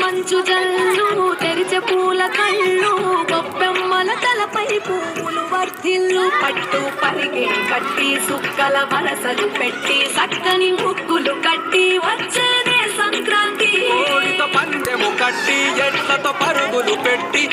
మంచు జల్లు తెరిచే పూల కళ్ళు గొప్పెమ్మల పువ్వులు వర్ధిల్లు. పట్టు పరిగే కట్టి సుక్కల వరసలు పెట్టి చక్కని ముక్కులు కట్టి వచ్చేదే సంక్రాంతి కోడితో పందెము కట్టి ఎట్లతో పరుగులు పెట్టి